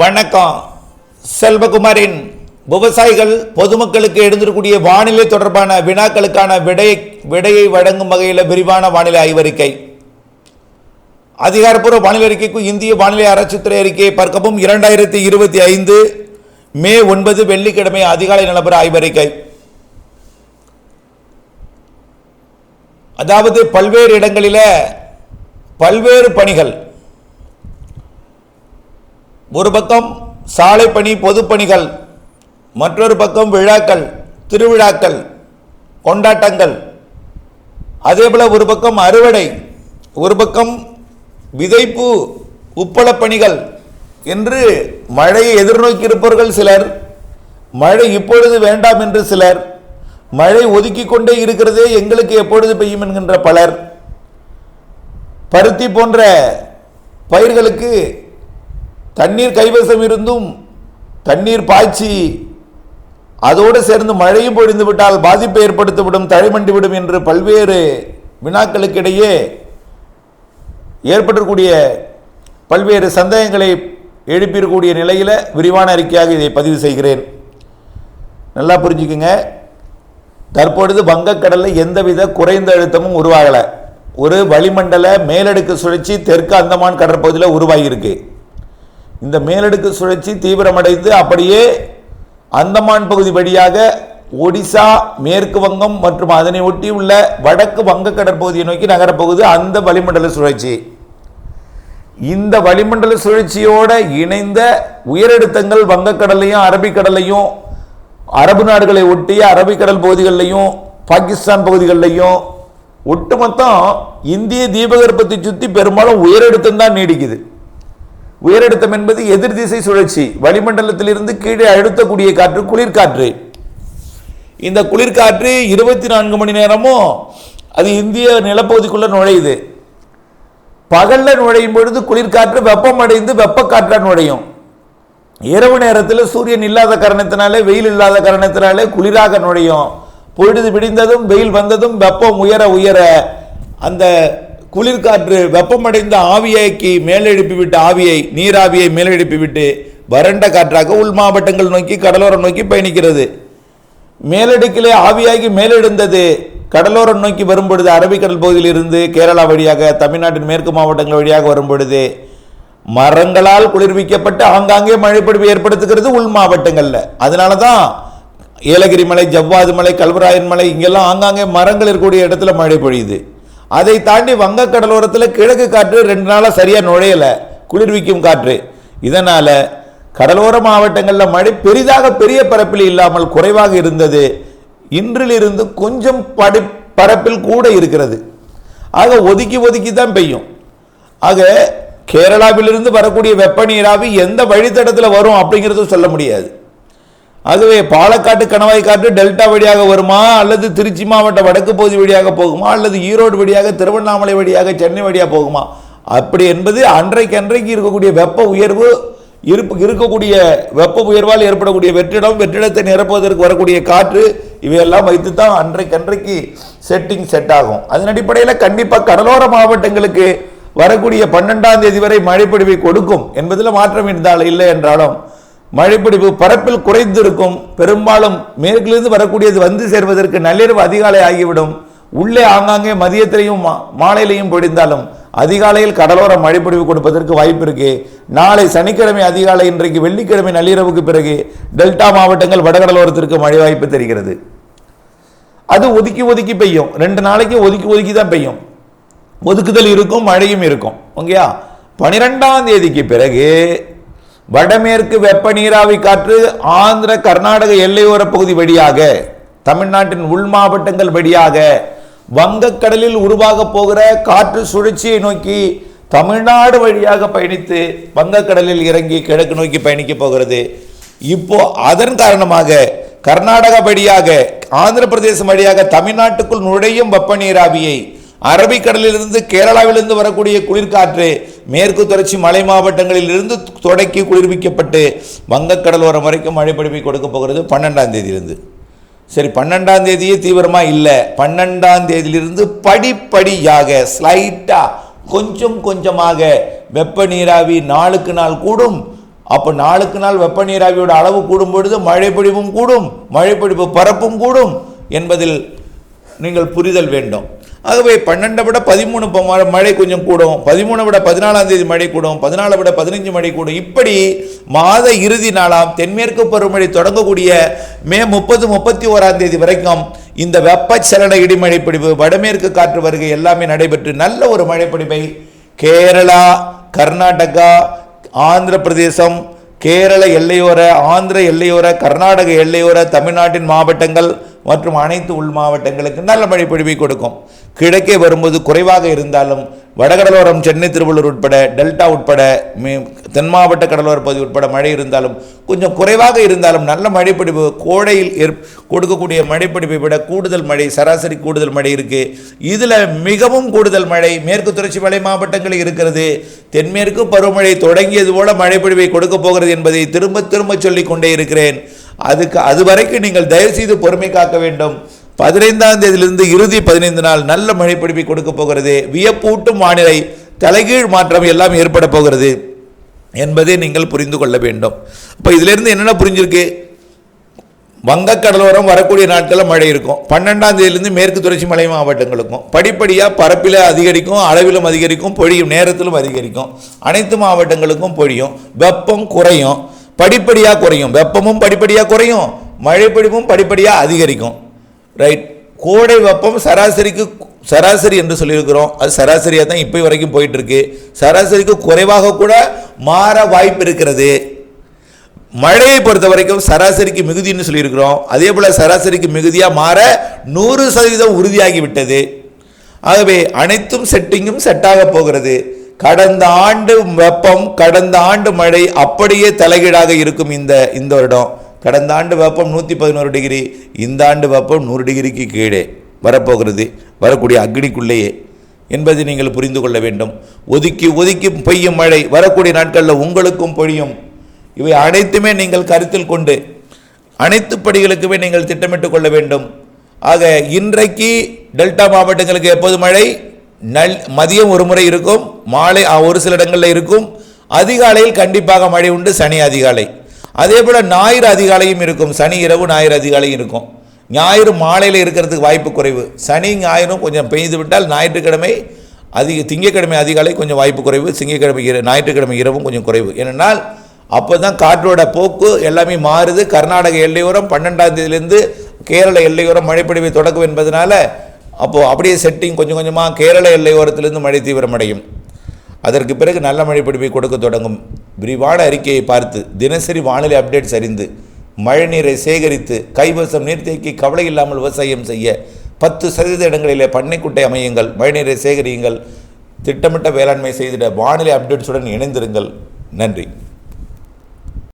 வணக்கம். செல்வகுமாரின் விவசாயிகள் பொதுமக்களுக்கு எழுந்திருக்கக்கூடிய வானிலை தொடர்பான வினாக்களுக்கான விடை விடையை வழங்கும் வகையில் விரிவான வானிலை ஆய்வறிக்கை. அதிகாரப்பூர்வ வானிலை அறிக்கைக்கு இந்திய வானிலை ஆராய்ச்சித்துறை அறிக்கையை பார்க்கவும் இரண்டாயிரத்தி இருபத்தி ஐந்து மே ஒன்பது வெள்ளிக்கிழமை அதிகாலை நிலவர ஆய்வறிக்கை. அதாவது பல்வேறு இடங்களில் பல்வேறு பணிகள் ஒரு பக்கம் சாலை பணி பொதுப்பணிகள் மற்றொரு பக்கம் விழாக்கள் திருவிழாக்கள் கொண்டாட்டங்கள். அதேபோல் ஒரு பக்கம் அறுவடை ஒரு பக்கம் விதைப்பு உப்பளப் பணிகள் என்று மழையை எதிர்நோக்கி இருப்பவர்கள் சிலர் மழை இப்பொழுது வேண்டாம் என்று சிலர் மழை ஒதுக்கி கொண்டே இருக்கிறதே எங்களுக்கு எப்பொழுது பெய்யும் என்கின்ற பலர். பருத்தி போன்ற பயிர்களுக்கு தண்ணீர் கைவசம் இருந்தும் தண்ணீர் பாய்ச்சி அதோடு சேர்ந்து மழையும் பொழிந்து விட்டால் பாதிப்பை ஏற்படுத்திவிடும் தழைமண்டிவிடும் என்று பல்வேறு வினாக்களுக்கிடையே ஏற்படக்கூடிய பல்வேறு சந்தேகங்களை எழுப்பிடக்கூடிய நிலையில் விரிவான அறிக்கையாக இதை பதிவு செய்கிறேன். நல்லா புரிஞ்சுக்குங்க. தற்பொழுது வங்கக்கடலில் எந்தவித குறைந்த அழுத்தமும் உருவாகலை. ஒரு வளிமண்டல மேலடுக்கு சுழற்சி தெற்கு அந்தமான் கடற்பகுதியில் உருவாகியிருக்கு. இந்த மேலடுக்கு சுழற்சி தீவிரமடைந்து அப்படியே அந்தமான் பகுதி வழியாக ஒடிசா மேற்கு வங்கம் மற்றும் அதனை ஒட்டி உள்ள வடக்கு வங்க கடற்பகுதியை நோக்கி நகரப்போகுது அந்த வளிமண்டல சுழற்சி. இந்த வளிமண்டல சுழற்சியோட இணைந்த உயரழுத்தங்கள் வங்கக்கடலையும் அரபிக்கடலையும் அரபு நாடுகளை ஒட்டிய அரபிக்கடல் பகுதிகளிலையும் பாகிஸ்தான் பகுதிகளிலையும் ஒட்டுமொத்தம் இந்திய தீபகற்பத்தை சுற்றி பெரும்பாலும் உயரழுத்தம் தான் நீடிக்குது. உயரழுத்தம் என்பது எதிர் திசை சுழற்சி. வளிமண்டலத்திலிருந்து கீழே அழுத்தக்கூடிய காற்று குளிர்காற்று. இந்த குளிர்காற்று இருபத்தி நான்கு மணி நேரமும் அது இந்திய நிலப்பகுதிக்குள்ள நுழையுது. பகல்ல நுழையும் பொழுது குளிர்காற்று வெப்பமடைந்து வெப்பக்காற்றாக நுழையும். இரவு நேரத்தில் சூரியன் இல்லாத காரணத்தினாலே வெயில் இல்லாத காரணத்தினாலே குளிராக நுழையும். பொழுது விடிந்ததும் வெயில் வந்ததும் வெப்பம் உயர உயர அந்த குளிர்காற்று வெப்பமடைந்த ஆவியாக்கி மேலெழுப்பி விட்டு ஆவியை நீராவியை மேலெழுப்பி விட்டு வறண்ட காற்றாக உள் மாவட்டங்கள் நோக்கி கடலோரம் நோக்கி பயணிக்கிறது. மேலடுக்கிலே ஆவியாகி மேலெழுந்தது கடலோரம் நோக்கி வரும்பொழுது அரபிக்கடல் பகுதியில் இருந்து கேரளா வழியாக தமிழ்நாட்டின் மேற்கு மாவட்டங்கள் வழியாக வரும்பொழுது மரங்களால் குளிர்விக்கப்பட்டு ஆங்காங்கே மழைப்பொழிவு ஏற்படுத்துகிறது உள் மாவட்டங்களில். அதனால தான் ஏலகிரி மலை ஜவ்வாது மலை கல்வராயன் மலை இங்கெல்லாம் ஆங்காங்கே மரங்கள் இருக்கக்கூடிய இடத்துல மழை பொழியுது. அதை தாண்டி வங்க கடலோரத்தில் கிழக்கு காற்று ரெண்டு நாளாக சரியாக நுழையலை குளிர்விக்கும் காற்று. இதனால் கடலோர மாவட்டங்களில் மழை பெரிதாக பெரிய பரப்பில் இல்லாமல் குறைவாக இருந்தது. இன்றிலிருந்து கொஞ்சம் படி பரப்பில் கூட இருக்கிறது. ஆக ஒதுக்கி ஒதுக்கி தான் பெய்யும். ஆக கேரளாவிலிருந்து வரக்கூடிய வெப்ப நீராவி எந்த வழித்தடத்தில் வரும் அப்படிங்கிறதும் சொல்ல முடியாது. அதுவே பாலக்காட்டு கணவாய் காற்று டெல்டா வழியாக வருமா? அல்லது திருச்சி மாவட்ட வடக்கு பகுதி வழியாக போகுமா? அல்லது ஈரோடு வழியாக திருவண்ணாமலை வழியாக சென்னை வழியாக போகுமா? அப்படி என்பது அன்றைக்கு அன்றைக்கு இருக்கக்கூடிய வெப்ப உயர்வு இருப்பு இருக்கக்கூடிய வெப்ப உயர்வால் ஏற்படக்கூடிய வெற்றிடம் வெற்றிடத்தை நிரப்புவதற்கு வரக்கூடிய காற்று இவையெல்லாம் வைத்து தான் அன்றைக்கு அன்றைக்கு செட்டிங் செட் ஆகும். அதன் அடிப்படையில் கண்டிப்பாக கடலோர மாவட்டங்களுக்கு வரக்கூடிய பன்னெண்டாம் தேதி வரை மழைப்பொழிவை கொடுக்கும் என்பதில் மாற்றம் இருந்தால் இல்லை என்றாலும் மழைப்பிடிப்பு பரப்பில் குறைந்திருக்கும். பெரும்பாலும் மேற்கிலிருந்து வரக்கூடியது வந்து சேர்வதற்கு நள்ளிரவு அதிகாலை ஆகிவிடும். உள்ளே ஆங்காங்கே மதியத்திலையும் மா- மாலையிலையும் பொழிந்தாலும் அதிகாலையில் கடலோர மழைப்பொழிவு கொடுப்பதற்கு வாய்ப்பு இருக்கு. நாளை சனிக்கிழமை அதிகாலை இன்றைக்கு வெள்ளிக்கிழமை நள்ளிரவுக்கு பிறகு டெல்டா மாவட்டங்கள் வடகடலோரத்திற்கு மழை வாய்ப்பு தெரிகிறது. அது ஒதுக்கி ஒதுக்கி பெய்யும். ரெண்டு நாளைக்கு ஒதுக்கி ஒதுக்கி தான் பெய்யும். ஒதுக்குதல் இருக்கும் மழையும் இருக்கும். ஓகேயா பனிரெண்டாம் தேதிக்கு பிறகு வடமேற்கு வெப்ப நீராவி காற்று ஆந்திர கர்நாடக எல்லையோர பகுதி வழியாக தமிழ்நாட்டின் உள் மாவட்டங்கள் வழியாக வங்கக்கடலில் உருவாக போகிற காற்று சுழற்சியை நோக்கி தமிழ்நாடு வழியாக பயணித்து வங்கக்கடலில் இறங்கி கிழக்கு நோக்கி பயணிக்க போகிறது. இப்போ அதன் காரணமாக கர்நாடகா வழியாக ஆந்திர பிரதேசம் வழியாக தமிழ்நாட்டுக்குள் நுழையும் வெப்ப நீராவியை அரபிக்கடலிலிருந்து கேரளாவிலிருந்து வரக்கூடிய குளிர்காற்று மேற்கு தொடர்ச்சி மலை மாவட்டங்களில் இருந்து தொடக்கி குளிர்விக்கப்பட்டு வங்கக்கடலோரம் வரைக்கும் மழை பொழிவை கொடுக்க போகிறது பன்னெண்டாம் தேதியிலிருந்து. சரி பன்னெண்டாம் தேதியே தீவிரமாக இல்லை. பன்னெண்டாம் தேதியிலிருந்து படிப்படியாக ஸ்லைட்டாக கொஞ்சம் கொஞ்சமாக வெப்ப நீராவி நாளுக்கு நாள் கூடும். அப்போ நாளுக்கு நாள் வெப்பநீராவியோட அளவு கூடும் பொழுது மழைப்பொழிவும் கூடும் மழைப்பொழிவு பரப்பும் கூடும் என்பதில் நீங்கள் புரிதல் வேண்டும். ஆகவே பன்னெண்டை விட பதிமூணு ம- மழை கொஞ்சம் கூடும். பதிமூணை விட பதினாலாம் தேதி மழை கூடும். பதினாலை விட பதினஞ்சு மழை கூடும். இப்படி மாத இறுதி நாளாம் தென்மேற்கு பருவமழை தொடங்கக்கூடிய மே முப்பது முப்பத்தி ஓராம் தேதி வரைக்கும் இந்த வெப்பச்சலன இடிமழை பிடிப்பு வடமேற்கு காற்று வருகை எல்லாமே நடைபெற்று நல்ல ஒரு மழைப்பிடிப்பை கேரளா கர்நாடகா ஆந்திர பிரதேசம் கேரள எல்லையோர ஆந்திர எல்லையோர கர்நாடக எல்லையோர தமிழ்நாட்டின் மாவட்டங்கள் மற்றும் அனைத்து உள் மாவட்டங்களுக்கு நல்ல மழை பொழிவை கொடுக்கும். கிழக்கே வரும்போது குறைவாக இருந்தாலும் வடகடலோரம் சென்னை திருவள்ளூர் உட்பட டெல்டா உட்பட மே தென் மாவட்ட கடலோர பகுதி உட்பட மழை இருந்தாலும் கொஞ்சம் குறைவாக இருந்தாலும் நல்ல மழைப்பொழிவு கோடையில் ஏற் கொடுக்கக்கூடிய மழைப்பிடிப்பை விட கூடுதல் மழை சராசரி கூடுதல் மழை இருக்குது இதில் மிகவும் கூடுதல் மழை மேற்கு தொடர்ச்சி மலை மாவட்டங்களில் இருக்கிறது. தென்மேற்கு பருவமழை தொடங்கியது போல மழைப்பொழிவை கொடுக்க போகிறது என்பதை திரும்ப திரும்ப சொல்லிக் கொண்டே இருக்கிறேன். அதுக்கு அது வரைக்கும் நீங்கள் தயவுசெய்து பொறுமை காக்க வேண்டும். பதினைந்தாம் தேதியிலிருந்து இறுதி பதினைந்து நாள் நல்ல மழைப்பிடிப்பை கொடுக்க போகிறது. வியப்பூட்டும் வானிலை தலைகீழ் மாற்றம் எல்லாம் ஏற்பட போகிறது என்பதை நீங்கள் புரிந்து கொள்ள வேண்டும். இப்போ இதுலேருந்து என்னென்ன புரிஞ்சிருக்கு? வங்கக்கடலோரம் வரக்கூடிய நாட்களில் மழை இருக்கும். பன்னெண்டாம் தேதியிலிருந்து மேற்கு தொடர்ச்சி மலை மாவட்டங்களுக்கும். படிப்படியாக பரப்பில் அதிகரிக்கும் அளவிலும் அதிகரிக்கும் பொழியும் நேரத்திலும் அதிகரிக்கும். அனைத்து மாவட்டங்களுக்கும் பொழியும். வெப்பம் குறையும். படிப்படியாக குறையும். வெப்பமும் படிப்படியாக குறையும். மழைப்பிடிப்பும் படிப்படியாக அதிகரிக்கும். ரைட் கோடை வெப்பம் சராசரிக்கு சராசரி என்று சொல்லியிருக்கிறோம். அது சராசரியாக தான் இப்போ வரைக்கும் போயிட்டுருக்கு. சராசரிக்கு குறைவாக கூட மாற வாய்ப்பு இருக்கிறது. மழையை பொறுத்த வரைக்கும் சராசரிக்கு மிகுதின்னு சொல்லியிருக்கிறோம். அதே போல் சராசரிக்கு மிகுதியாக மாற நூறு சதவீதம் உறுதியாகிவிட்டது. ஆகவே அனைத்தும் செட்டிங்கும் செட்டாக போகிறது. கடந்த ஆண்டு வெப்பம் கடந்த ஆண்டு மழை அப்படியே தலைகீழாக இருக்கும் இந்த இந்த வருடம். கடந்த ஆண்டு வெப்பம் நூற்றி பதினோரு டிகிரி இந்த ஆண்டு வெப்பம் நூறு டிகிரிக்கு கீழே வரப்போகிறது வரக்கூடிய அக்னிக்குள்ளேயே. என்பதை நீங்கள் புரிந்து கொள்ள வேண்டும். ஒதுக்கி ஒதுக்கி பெய்யும் மழை வரக்கூடிய நாட்களில் உங்களுக்கும் பொழியும். இவை அனைத்துமே நீங்கள் கருத்தில் கொண்டு அனைத்து படிகளுக்குமே நீங்கள் திட்டமிட்டு கொள்ள வேண்டும். ஆக இன்றைக்கு டெல்டா மாவட்டங்களுக்கு எப்போது மழை? நல் மதியம் ஒரு முறை இருக்கும் மாலை ஒரு சில இடங்களில் இருக்கும். அதிகாலையில் கண்டிப்பாக மழை உண்டு சனி அதிகாலை. அதே போல் ஞாயிறு அதிகாலையும் இருக்கும் சனி இரவு ஞாயிறு அதிகாலையும் இருக்கும். ஞாயிறு மாலையில் இருக்கிறதுக்கு வாய்ப்பு குறைவு. சனி ஞாயிறும் கொஞ்சம் பெய்து விட்டால் ஞாயிற்றுக்கிழமை அதிக திங்கக்கிழமை அதிகாலை கொஞ்சம் வாய்ப்பு குறைவு திங்கக்கிழமை இர ஞாயிற்றுக்கிழமை இரவும் கொஞ்சம் குறைவு. ஏனென்றால் அப்போ தான் காற்றோட போக்கு எல்லாமே மாறுது. கர்நாடக எல்லையோரம் பன்னெண்டாம் தேதியிலேருந்து கேரள எல்லையோரம் மழைப்பொழிவை தொடக்கும் என்பதனால அப்போது அப்படியே செட்டிங் கொஞ்சம் கொஞ்சமாக கேரள எல்லையோரத்திலிருந்து மழை தீவிரமடையும். அதற்கு பிறகு நல்ல மழை பிடிப்பை கொடுக்க தொடங்கும். விரிவான அறிக்கையை பார்த்து தினசரி வானிலை அப்டேட்ஸ் அறிந்து மழைநீரை சேகரித்து கைவசம் நீர்த்தேக்கி கவலை இல்லாமல் விவசாயம் செய்ய பத்து சதவீத இடங்களிலே பண்ணைக்குட்டை அமையுங்கள். மழைநீரை சேகரியுங்கள். திட்டமிட்ட வேளாண்மை செய்திட வானிலை அப்டேட்ஸுடன் இணைந்திருங்கள். நன்றி.